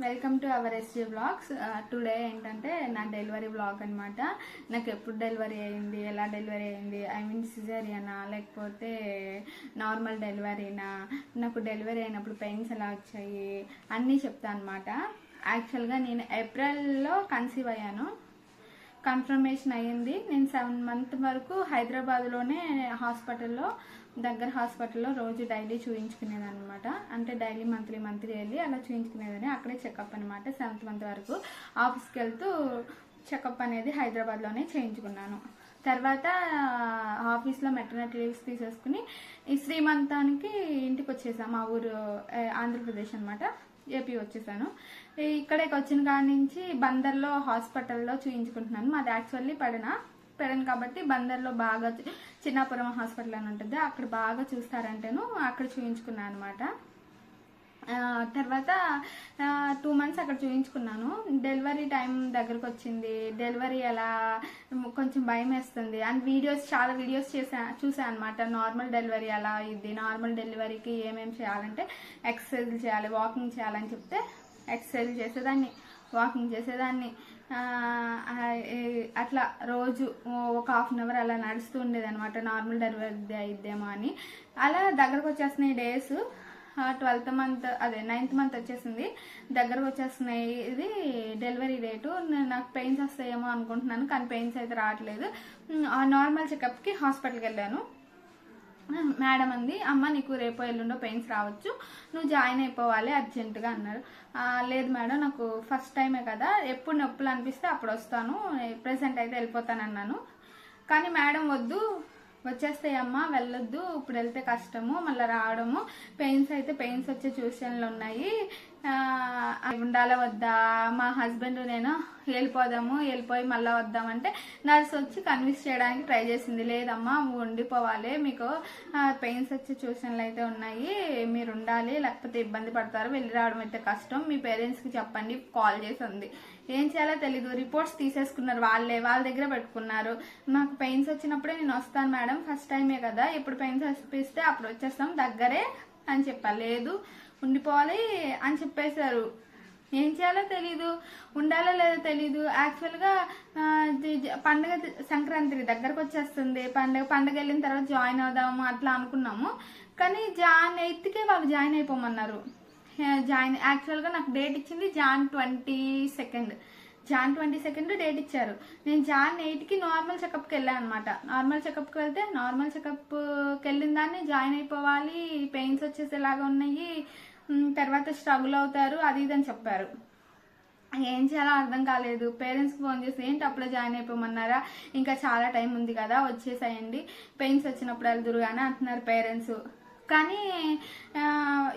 Welcome to our SG blogs today ఏంటంటే నా delivery blog అనమాట నాకు ఎప్పుడు డెలివరీ అయింది ఎలా డెలివరీ అయింది ఐ మీన్ సిజేరియనా లేకపోతే నార్మల్ డెలివరీనా నాకు డెలివరీ అయినప్పుడు పెయిన్స్ ఎలా వచ్చాయి అన్నీ చెప్తా అనమాట యాక్చువల్గా నేను ఏప్రిల్లో కన్సీవ్ అయ్యాను. కన్ఫర్మేషన్ అయ్యింది. నేను సెవెన్ మంత్ వరకు హైదరాబాద్లోనే హాస్పిటల్లో దగ్గర హాస్పిటల్లో రోజు డైలీ చూయించుకునేది అనమాట అంటే డైలీ మంత్లీ మంత్లీ వెళ్ళి అలా చూయించుకునేదని అక్కడే చెకప్ అనమాట సెవెంత్ మంత్ వరకు. ఆఫీస్కి వెళ్తూ చెకప్ అనేది హైదరాబాద్లోనే చేయించుకున్నాను. తర్వాత ఆఫీస్లో మెటర్నటీ లీవ్స్ తీసేసుకుని ఈ శ్రీమంతానికి ఇంటికి వచ్చేసాం మా ఊరు ఆంధ్రప్రదేశ్ అనమాట ఏపీ వచ్చేసాను. ఇక్కడికి వచ్చిన కాడి నుంచి బందర్లో హాస్పిటల్లో చూయించుకుంటున్నాను. మాది యాక్చువల్లీ పడిన? పెడను కాబట్టి బందర్లో బాగా చిన్నాపురం హాస్పిటల్ అని ఉంటుంది. అక్కడ బాగా చూస్తారంటేను అక్కడ చూయించుకున్నాను అనమాట తర్వాత టూ మంత్స్ అక్కడ చూపించుకున్నాను డెలివరీ టైం దగ్గరకు వచ్చింది. డెలివరీ ఎలా కొంచెం భయం వేస్తుంది. అండ్ వీడియోస్ చాలా వీడియోస్ చేసా చూసాను అనమాట నార్మల్ డెలివరీ ఎలా ఇది. నార్మల్ డెలివరీకి ఏమేమి చేయాలంటే ఎక్సర్సైజ్ చేయాలి వాకింగ్ చేయాలని చెప్తే ఎక్సర్సైజ్ చేసేదాన్ని వాకింగ్ చేసేదాన్ని. అట్లా రోజు ఒక హాఫ్ అన్ అవర్ అలా నడుస్తూ ఉండేది అనమాట నార్మల్ డెలివరీ అయిద్దేమో అని. అలా దగ్గరకు వచ్చేస్తున్నాయి డేస్ ట్వెల్త్ మంత్ అదే నైన్త్ మంత్ వచ్చేసింది. దగ్గరకు వచ్చేస్తున్నాయి. ఇది డెలివరీ డేటు నేను- నాకు పెయిన్స్ వస్తాయేమో అనుకుంటున్నాను కానీ పెయిన్స్ అయితే రావట్లేదు. ఆ నార్మల్ చెకప్కి హాస్పిటల్కి వెళ్ళాను మేడం అంది అమ్మ నీకు రేపు ఎల్లుండో పెయిన్స్ రావచ్చు. నువ్వు జాయిన్ అయిపోవాలి అర్జెంటుగా అన్నారు. లేదు మేడం నాకు ఫస్ట్ టైమే కదా. ఎప్పుడు నొప్పులు అనిపిస్తే అప్పుడు వస్తాను. ప్రెసెంట్ అయితే వెళ్ళిపోతాను అన్నాను కానీ మేడం వద్దు. వచ్చేస్తాయమ్మా వెళ్ళొద్దు ఇప్పుడు వెళ్తే కష్టము మళ్ళీ రావడము. పెయిన్స్ అయితే పెయిన్స్ వచ్చే ట్యూషన్లు ఉన్నాయి. అవి ఉండాలా వద్దా? మా హస్బెండ్ నేను వెళ్ళిపోదాము వెళ్ళిపోయి మళ్ళీ వద్దామంటే నర్స్ వచ్చి కన్విన్స్ చేయడానికి ట్రై చేసింది. లేదమ్మా ఉండిపోవాలి. మీకు పెయిన్స్ వచ్చే ట్యూషన్లు అయితే ఉన్నాయి. మీరు ఉండాలి లేకపోతే ఇబ్బంది పడతారు వెళ్ళి రావడం అయితే కష్టం. మీ పేరెంట్స్కి చెప్పండి కాల్ చేసి ఉంది ఏం చేయాలో తెలీదు. రిపోర్ట్స్ తీసేసుకున్నారు. వాళ్ళే వాళ్ళ దగ్గర పెట్టుకున్నారు. నాకు పెయిన్స్ వచ్చినప్పుడే నేను వస్తాను మేడం. ఫస్ట్ టైమే కదా. ఇప్పుడు పెయిన్స్ వస్తే అప్పుడు వచ్చేస్తాం. దగ్గరే అని చెప్పాలి లేదు ఉండిపోవాలి అని చెప్పేశారు. ఏం చేయాలో తెలీదు. ఉండాలో లేదో తెలీదు. యాక్చువల్గా ఆ, పండగ సంక్రాంతి దగ్గరకు వచ్చేస్తుంది. పండగ పండగ వెళ్ళిన తర్వాత జాయిన్ అవుదాము అట్లా అనుకున్నాము. కానీ జాయిన్ ఎయిత్కే వాళ్ళు జాయిన్ అయిపోమన్నారు. జాయిన్ యాక్చువల్గా నాకు డేట్ ఇచ్చింది Jan twenty second Jan twenty second date ఇచ్చారు. నేను జాన్ ఎయిట్కి నార్మల్ చెకప్కి వెళ్ళాను అనమాట నార్మల్ చెకప్కి వెళ్తే నార్మల్ చెకప్కి వెళ్ళిన దాన్ని జాయిన్ అయిపోవాలి. పెయిన్స్ వచ్చేసేలాగా ఉన్నాయి. తర్వాత స్ట్రగుల్ అవుతారు అది ఇది అని చెప్పారు. ఏం చేయాలో అర్థం కాలేదు. పేరెంట్స్కి ఫోన్ చేసి ఏంటి అప్పుడే జాయిన్ అయిపోమన్నారా? ఇంకా చాలా టైం ఉంది కదా వచ్చేసాయండి. పెయిన్స్ వచ్చినప్పుడు వెళ్దురు కానీ అంటున్నారు పేరెంట్స్ కానీ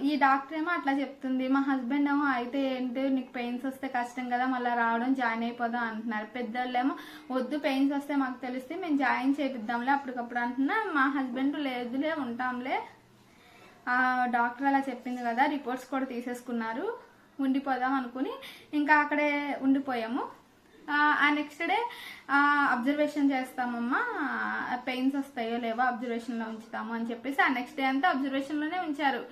ఈ డాక్టర్ ఏమో అట్లా చెప్తుంది. మా హస్బెండ్ ఏమో అయితే ఏంటి నీకు పెయిన్స్ వస్తే కష్టం కదా మళ్ళీ రావడం జాయిన్ అయిపోదాం అంటున్నారు. పెద్దోళ్ళేమో వద్దు పెయిన్స్ వస్తే మాకు తెలిస్తే మేము జాయిన్ చేపిద్దాంలే అప్పటికప్పుడు అంటున్నా. మా హస్బెండ్ లేదులే ఉంటాంలే. ఆ డాక్టర్ అలా చెప్పింది కదా రిపోర్ట్స్ కూడా తీసేసుకున్నారు. ఉండిపోదాం అనుకుని ఇంకా అక్కడే ఉండిపోయాము. ఆ, నెక్స్ట్ డే అబ్జర్వేషన్ చేస్తామమ్మా. పెయిన్స్ వస్తాయో లేవో అబ్జర్వేషన్లో ఉంచుతాము అని చెప్పేసి ఆ నెక్స్ట్ డే అంతా అబ్జర్వేషన్లోనే ఉంచారు.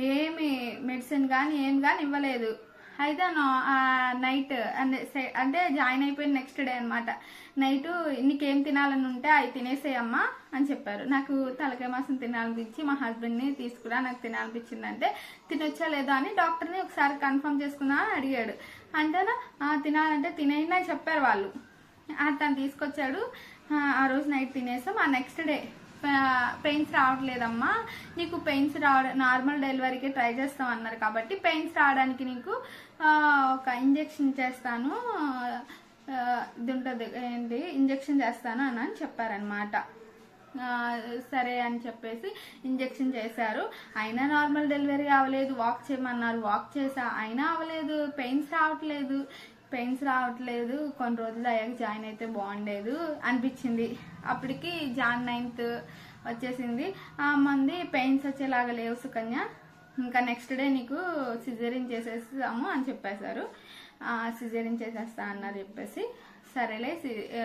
ఏమి మెడిసిన్ కానీ ఏం కానీ ఇవ్వలేదు. అయితే నా- నైట్ అంటే అంటే జాయిన్ అయిపోయిన నెక్స్ట్ డే అనమాట నైట్ నీకేం తినాలని ఉంటే అవి తినేసేయమ్మా అని చెప్పారు. నాకు తలకాయ మాసం తినాలనిపించి మా హస్బెండ్ని తీసుకురా నాకు తినాలనిపించిందంటే తినొచ్చా లేదా అని డాక్టర్ని ఒకసారి కన్ఫర్మ్ చేసుకుందా అని అడిగాడు. అంటేనా? తినాలంటే తినేయండి అని చెప్పారు వాళ్ళు. తను తీసుకొచ్చాడు. ఆ, రోజు నైట్ తినేసాం. ఆ నెక్స్ట్ డే పెయిన్స్ రావట్లేదమ్మా. నీకు పెయిన్స్ రావడం నార్మల్ డెలివరీకి ట్రై చేస్తాం అన్నారు కాబట్టి పెయిన్స్ రావడానికి నీకు ఒక ఇంజెక్షన్ చేస్తాను. ఇది ఉంటుంది ఏంటి? ఇంజెక్షన్ చేస్తాను అని అని చెప్పారనమాట సరే అని చెప్పేసి ఇంజెక్షన్ చేశారు. అయినా నార్మల్ డెలివరీ అవ్వలేదు. వాక్ చేయమన్నారు. వాక్ చేసా అయినా అవ్వలేదు. పెయిన్స్ రావట్లేదు. పెయిన్స్ రావట్లేదు. కొన్ని రోజులు అయ్యాక జాయిన్ అయితే బాగుండేదు అనిపించింది. అప్పటికి జాన్ నైన్త్ వచ్చేసింది. ఆ మంది పెయిన్స్ వచ్చేలాగా లేవు సుకన్య. ఇంకా నెక్స్ట్ డే నీకు సిజరిన్ చేసేస్తాము అని చెప్పేశారు. సిజరిన్ చేసేస్తా అన్నారు చెప్పేసి. సరేలే సి-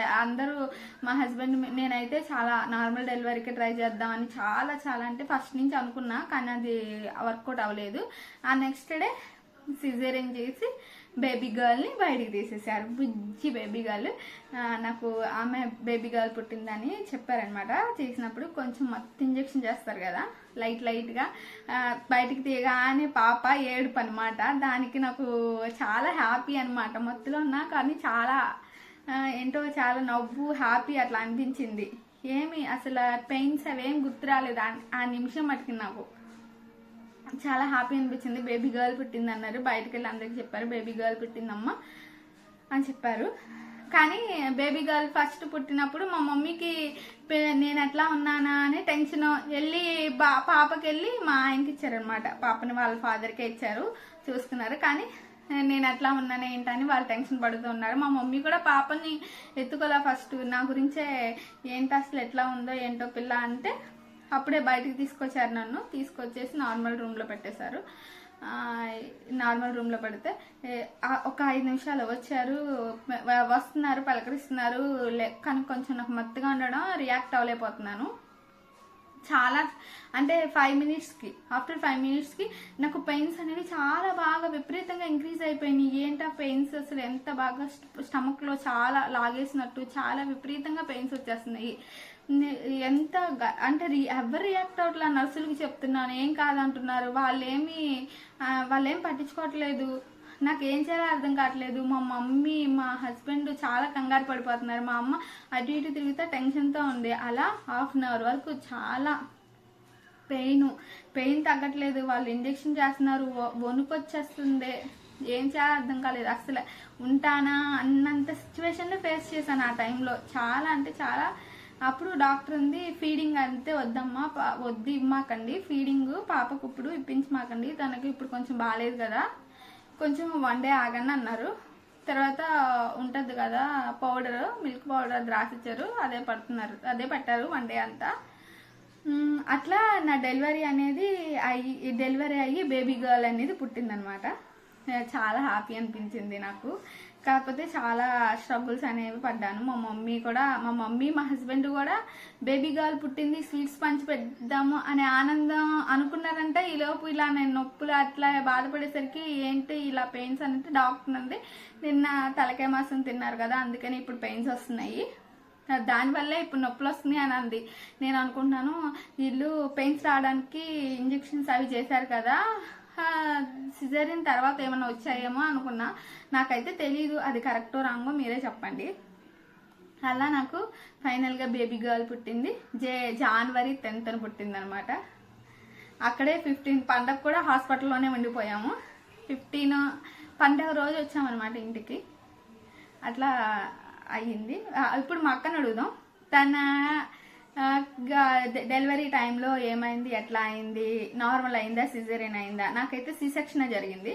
అందరూ మా హస్బెండ్ నేనైతే చాలా నార్మల్ డెలివరీకి ట్రై చేద్దామని చాలా చాలా అంటే ఫస్ట్ నుంచి అనుకున్నా కానీ అది వర్కౌట్ అవ్వలేదు. ఆ నెక్స్ట్ డే సిజేరియన్ చేసి బేబీ గర్ల్ని బయటికి తీసేసారు. బుజ్జి బేబీ గర్ల్. నాకు ఆమె బేబీ గర్ల్ పుట్టిందని చెప్పారనమాట చేసినప్పుడు కొంచెం మత్తు ఇంజెక్షన్ చేస్తారు కదా. లైట్ లైట్గా బయటికి తీయగానే పాప ఏడుపు అనమాట దానికి నాకు చాలా హ్యాపీ అనమాట మొత్తంలో ఉన్నా కానీ చాలా ఏంటో చాలా నవ్వు హ్యాపీ అట్లా అనిపించింది. ఏమి అసలు పెయిన్స్ అవేం గుర్తు రాలేదు. ఆ- ఆ నిమిషం మటుకు నాకు చాలా హ్యాపీ అనిపించింది. బేబీ గర్ల్ పుట్టింది అన్నారు బయటకు వెళ్ళి అందరికి చెప్పారు. బేబీ గర్ల్ పుట్టిందమ్మా అని చెప్పారు. కానీ బేబీ గర్ల్ ఫస్ట్ పుట్టినప్పుడు మా మమ్మీకి నేను ఎట్లా ఉన్నానా అని టెన్షన్ వెళ్ళి బా పాపకి వెళ్ళి మా ఆయనకి ఇచ్చారనమాట పాపని వాళ్ళ ఫాదర్కే ఇచ్చారు. చూసుకున్నారు. కానీ నేను ఎట్లా ఉన్నాను ఏంటని వాళ్ళు టెన్షన్ పడుతూ ఉన్నారు. మా మమ్మీ కూడా పాపని ఎత్తుకోలే ఫస్ట్ నా గురించే ఏంటి అసలు ఎట్లా ఉందో ఏంటో పిల్ల అంటే అప్పుడే బయటికి తీసుకొచ్చారు నన్ను. తీసుకొచ్చేసి నార్మల్ రూమ్లో పెట్టేశారు. నార్మల్ రూమ్లో పెడితే ఒక ఐదు నిమిషాలు వచ్చారు వస్తున్నారు పలకరిస్తున్నారు లే- కానీ కొంచెం నాకు మత్తుగా ఉండడం రియాక్ట్ అవ్వలేకపోతున్నాను. చాలా అంటే ఫైవ్ మినిట్స్కి ఆఫ్టర్ ఫైవ్ మినిట్స్కి నాకు పెయిన్స్ అనేవి చాలా బాగా విపరీతంగా ఇంక్రీజ్ అయిపోయినాయి. ఏంటా పెయిన్స్ అసలు ఎంత బాగా స్టమక్లో చాలా లాగేసినట్టు చాలా విపరీతంగా పెయిన్స్ వచ్చేస్తున్నాయి. ఎంత అంటే ఎవరు రియాక్ట్ అవట్లా నర్సులకి చెప్తున్నాను. ఏం కాదంటున్నారు. వాళ్ళేమి వాళ్ళేం పట్టించుకోవట్లేదు. నాకు ఏం చేయాలో అర్థం కావట్లేదు. మా మమ్మీ మా హస్బెండ్ చాలా కంగారు పడిపోతున్నారు. మా అమ్మ అటు ఇటు తిరిగితే టెన్షన్తో ఉంది. అలా హాఫ్ అన్ అవర్ వరకు చాలా పెయిన్. పెయిన్ తగ్గట్లేదు. వాళ్ళు ఇంజెక్షన్ చేస్తున్నారు. వణుకొచ్చేస్తుంది. ఏం చేయాలో అర్థం కాలేదు. అసలు ఉంటానా అన్నంత సిచ్యువేషన్ ఫేస్ చేశాను ఆ టైంలో. చాలా అంటే చాలా అప్పుడు డాక్టర్ ఉంది ఫీడింగ్ అంతే వద్దమ్మా వద్దు ఇమ్మాకండి. ఫీడింగ్ పాపకు ఇప్పుడు ఇప్పించమాకండి. తనకి ఇప్పుడు కొంచెం బాగాలేదు కదా. కొంచెం వన్ డే ఆగండి అన్నారు. తర్వాత ఉంటుంది కదా పౌడర్ మిల్క్ పౌడర్ ద్రాక్ష రాసిచ్చారు. అదే పడుతున్నారు అదే పెట్టారు వన్ డే అంతా. అట్లా నా డెలివరీ అనేది అయ్యి డెలివరీ అయ్యి బేబీ గర్ల్ అనేది పుట్టిందనమాట. చాలా హ్యాపీ అనిపించింది నాకు. కాకపోతే చాలా స్ట్రగుల్స్ అనేవి పడ్డాను. మా మమ్మీ కూడా మా మమ్మీ మా హస్బెండ్ కూడా బేబీ గర్ల్ పుట్టింది స్వీట్స్ పంచి పెడదాము అనే ఆనందం అనుకున్నారంటే. ఈలోపు ఇలా నేను నొప్పులు అట్లా బాధపడేసరికి ఏంటి ఇలా పెయిన్స్ అనేది డాక్టర్ అంది. నిన్న తలకాయ మాసం తిన్నారు కదా అందుకని ఇప్పుడు పెయిన్స్ వస్తున్నాయి. దానివల్లే ఇప్పుడు నొప్పులు వస్తున్నాయి అని అంది. నేను అనుకుంటున్నాను వీళ్ళు పెయిన్స్ రావడానికి ఇంజెక్షన్స్ అవి చేశారు కదా సిజరిన్ తర్వాత ఏమైనా వచ్చాయేమో అనుకున్నా. నాకైతే తెలీదు అది కరెక్టో రాంగో మీరే చెప్పండి. అలా నాకు ఫైనల్గా బేబీ గర్ల్ పుట్టింది. జే జనవరి టెన్త్ అని పుట్టిందనమాట. అక్కడే ఫిఫ్టీన్ పండగ కూడా హాస్పిటల్లోనే ఉండిపోయాము. ఫిఫ్టీన్ పండగ రోజు వచ్చామన్నమాట ఇంటికి. అట్లా అయ్యింది. ఇప్పుడు మా అక్కను అడుగుదాం. తన డెలివరీ టైంలో ఏమైంది? ఎట్లా అయింది? నార్మల్ అయిందా? సిజరేన్ అయిందా? నాకైతే సి సెక్షన్ జరిగింది.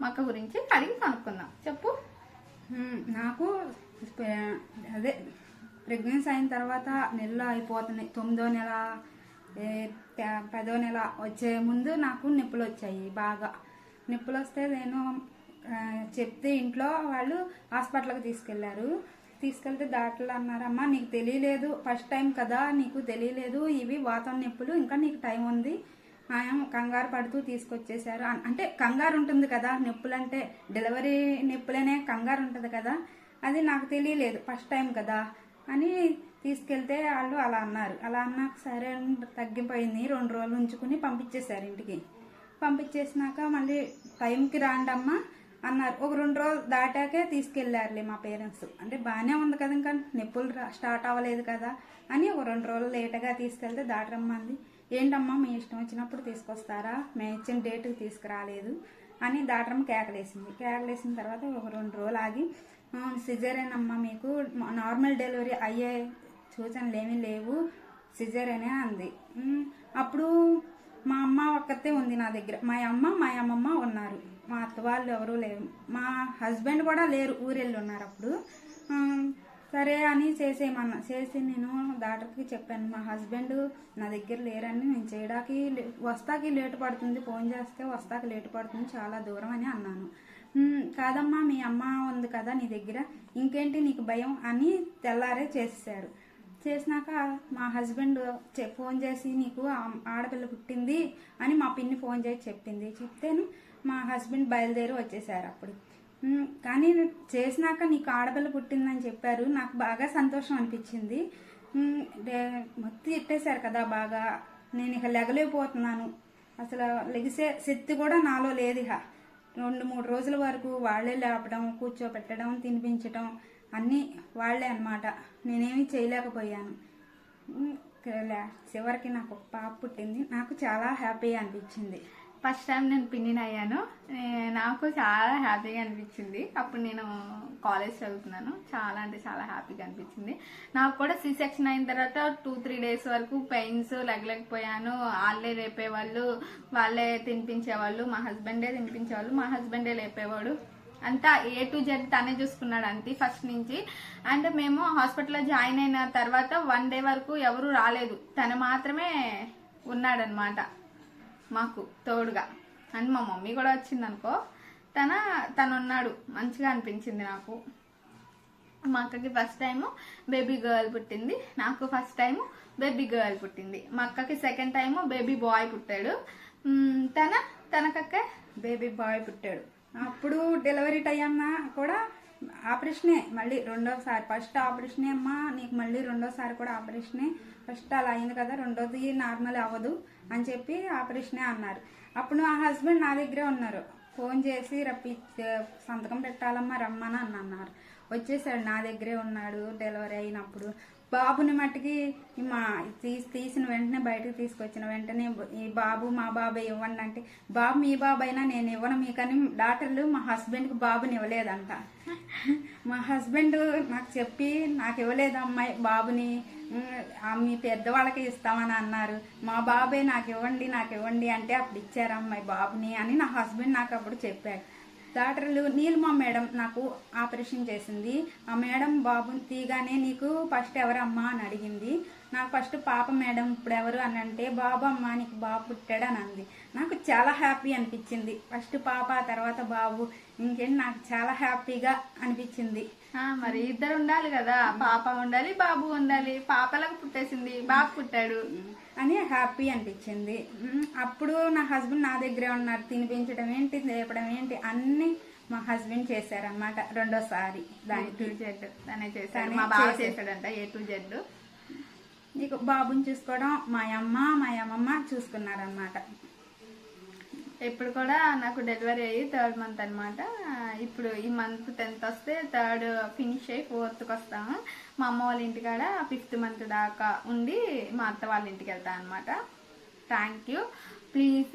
మా అక్క గురించి అడిగి కనుక్కుందాం. చెప్పు. నాకు అదే ప్రెగ్నెన్సీ అయిన తర్వాత నెలలు అయిపోతున్నాయి తొమ్మిదో నెల పదో నెల వచ్చే ముందు నాకు నొప్పులు వచ్చాయి బాగా. నొప్పులు వస్తే నేను చెప్తే ఇంట్లో వాళ్ళు హాస్పిటల్కి తీసుకెళ్ళారు. తీసుకెళ్తే డాక్టర్లు అన్నారమ్మా నీకు తెలియలేదు. ఫస్ట్ టైం కదా నీకు తెలియలేదు. ఇవి వాతం నొప్పులు. ఇంకా నీకు టైం ఉంది. ఆయన కంగారు పడుతూ తీసుకొచ్చేసారు అంటే కంగారు ఉంటుంది కదా. నొప్పులంటే డెలివరీ నొప్పులనే కంగారు ఉంటుంది కదా. అది నాకు తెలియలేదు. ఫస్ట్ టైం కదా అని తీసుకెళ్తే వాళ్ళు అలా అన్నారు. అలా అన్నాక సరే తగ్గిపోయింది. రెండు రోజులు ఉంచుకుని పంపించేశారు ఇంటికి. పంపించేసినాక మళ్ళీ టైంకి రాండమ్మా. అన్నారు. ఒక రెండు రోజులు దాటాకే తీసుకెళ్ళారులే మా పేరెంట్స్. అంటే బాగానే ఉంది కదా ఇంకా. నొప్పులు స్టార్ట్ అవ్వలేదు కదా అని ఒక రెండు రోజులు లేట్గా తీసుకెళ్తే దాటరమ్మంది. ఏంటమ్మా మీ ఇష్టం వచ్చినప్పుడు తీసుకొస్తారా? మేము ఇచ్చిన డేట్కి తీసుకురాలేదు అని దాటరమ్మ కేకలేసింది. కేకలేసిన తర్వాత ఒక రెండు రోజులు ఆగి సిజరేన్ అమ్మ మీకు నార్మల్ డెలివరీ అయ్యే సూచనలు ఏమీ లేవు. సిజరేనే అంది. అప్పుడు మా అమ్మ ఒక్కతే ఉంది నా దగ్గర. మా అమ్మ మా అమ్మమ్మ ఉన్నారు. మా అత్త వాళ్ళు ఎవరూ లేరు. మా హస్బెండ్ కూడా లేరు ఊరెళ్ళి ఉన్నారు అప్పుడు సరే అని చేసేయమన్నా చేసి నేను డాక్టర్కి చెప్పాను మా హస్బెండ్ నా దగ్గర లేరని నేను చేయడానికి లే- వస్తాకి లేట్ పడుతుంది ఫోన్ చేస్తే వస్తాకి లేట్ పడుతుంది చాలా దూరం అని అన్నాను. కాదమ్మా మీ అమ్మ ఉంది కదా నీ దగ్గర ఇంకేంటి నీకు భయం అని తెల్లారే చేసేసారు చేసినాక మా హస్బెండ్ ఫోన్ చేసి నీకు ఆడపిల్ల పుట్టింది అని మా పిన్ని ఫోన్ చేసి చెప్పింది. చెప్తేను మా హస్బెండ్ బయలుదేరి వచ్చేసారు అప్పుడు. కానీ చేసినాక నీకు ఆడపిల్ల పుట్టిందని చెప్పారు. నాకు బాగా సంతోషం అనిపించింది. మొత్తం తిట్టేశారు కదా బాగా. నేను ఇక లెగలేకపోతున్నాను. అసలు లెగిసే శక్తి కూడా నాలో లేదు ఇక. రెండు మూడు రోజుల వరకు వాళ్ళే లేపడం కూర్చోపెట్టడం తినిపించడం అన్నీ వాళ్ళే అనమాట నేనేమీ చేయలేకపోయాను. చివరికి నాకు ఒక పాప పుట్టింది. నాకు చాలా హ్యాపీ అనిపించింది. ఫస్ట్ టైం నేను పిన్నిని అయ్యాను. నాకు చాలా హ్యాపీగా అనిపించింది. అప్పుడు నేను కాలేజ్ చదువుతున్నాను. చాలా అంటే చాలా హ్యాపీగా అనిపించింది. నాకు కూడా సి సెక్షన్ అయిన తర్వాత టూ త్రీ డేస్ వరకు పెయిన్స్ లెగలేకపోయాను వాళ్ళే లేపేవాళ్ళు వాళ్ళే తినిపించేవాళ్ళు మా హస్బెండే తినిపించేవాళ్ళు మా హస్బెండే లేపేవాడు. అంతా ఏ టు జెడ్ తనే చూసుకున్నాడు అంతే ఫస్ట్ నుంచి. అండ్ మేము హాస్పిటల్లో జాయిన్ అయిన తర్వాత వన్ డే వరకు ఎవరు రాలేదు. తను మాత్రమే ఉన్నాడనమాట మాకు తోడుగా అండ్ మా మమ్మీ కూడా వచ్చింది అనుకో తన తను ఉన్నాడు. మంచిగా అనిపించింది నాకు. మా అక్కకి ఫస్ట్ టైము బేబీ గర్ల్ పుట్టింది. నాకు ఫస్ట్ టైం బేబీ గర్ల్ పుట్టింది. మా అక్కకి సెకండ్ టైం బేబీ బాయ్ పుట్టాడు. తన తనకక్క బేబీ బాయ్ పుట్టాడు. అప్పుడు డెలివరీ టైం కూడా ఆపరేషనే మళ్ళీ రెండోసారి. ఫస్ట్ ఆపరేషనే అమ్మా నీకు మళ్ళీ రెండోసారి కూడా ఆపరేషనే. ఫస్ట్ అలా అయింది కదా రెండోది నార్మల్ అవ్వదు అని చెప్పి ఆపరేషనే అన్నారు. అప్పుడు మా హస్బెండ్ నా దగ్గరే ఉన్నారు. ఫోన్ చేసి రప్పి సంతకం పెట్టాలమ్మా రమ్మని అన్నారు. వచ్చేసాడు నా దగ్గరే ఉన్నాడు డెలివరీ అయినప్పుడు. బాబుని మట్టుకి మా తీసి తీసిన వెంటనే బయటకు తీసుకొచ్చిన వెంటనే ఈ బాబు మా బాబాయ్ ఇవ్వండి అంటే బాబు మీ బాబైనా అయినా నేను ఇవ్వను మీకని డాక్టర్లు మా హస్బెండ్కి బాబుని ఇవ్వలేదంట. మా హస్బెండ్ నాకు చెప్పి నాకు ఇవ్వలేదు అమ్మాయి బాబుని మీ పెద్దవాళ్ళకి ఇస్తామని అన్నారు. మా బాబాయ్ నాకు ఇవ్వండి నాకు ఇవ్వండి అంటే అప్పుడు ఇచ్చారు అమ్మాయి బాబుని అని నా హస్బెండ్ నాకు అప్పుడు చెప్పాడు. డాక్టర్లు నీలిమా మేడం నాకు ఆపరేషన్ చేసింది. ఆ మేడం బాబుని తీగానే నీకు ఫస్ట్ ఎవరమ్మా అని అడిగింది. నాకు ఫస్ట్ పాప మేడం ఇప్పుడు ఎవరు అని అంటే బాబు అమ్మ నీకు బాబు పుట్టాడు అని అంది. నాకు చాలా హ్యాపీ అనిపించింది. ఫస్ట్ పాప తర్వాత బాబు. ఇంకేంటి నాకు చాలా హ్యాపీగా అనిపించింది. మరి ఇద్దరు ఉండాలి కదా. పాప ఉండాలి బాబు ఉండాలి. పాపలకు పుట్టేసింది. బాబు పుట్టాడు. అని హ్యాపీ అనిపించింది. అప్పుడు నా హస్బెండ్ నా దగ్గరే ఉన్నారు. తినిపించడం ఏంటి లేపడం ఏంటి అన్ని మా హస్బెండ్ చేశారన్నమాట రెండోసారి ఏ దానికి టు జెడ్ తనే తనే మా బావ చేశాడు. చేశాడంట ఏ టు జెడ్. నీకు బాబుని చూసుకోవడం మా అమ్మ మా అమ్మమ్మ చూసుకున్నారన్నమాట. ఇప్పుడు కూడా నాకు డెలివరీ అయ్యి థర్డ్ మంత్ అనమాట ఇప్పుడు ఈ మంత్ టెన్త్ వస్తే థర్డ్ ఫినిష్ అయ్యి ఫోర్త్కి వస్తాము మా అమ్మ వాళ్ళ ఇంటికాడ ఫిఫ్త్ మంత్ దాకా ఉండి మా అత్త వాళ్ళ ఇంటికి వెళ్తాను అనమాట థ్యాంక్ యూ ప్లీజ్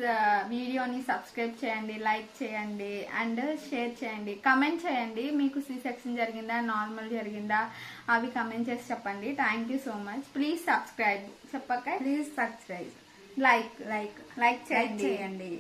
వీడియోని సబ్స్క్రైబ్ చేయండి లైక్ చేయండి అండ్ షేర్ చేయండి. కమెంట్ చేయండి. మీకు సి సెక్షన్ జరిగిందా నార్మల్ జరిగిందా అవి కమెంట్ చేసి చెప్పండి. Thank you so much please subscribe చెప్పక please subscribe like like like చేయండి.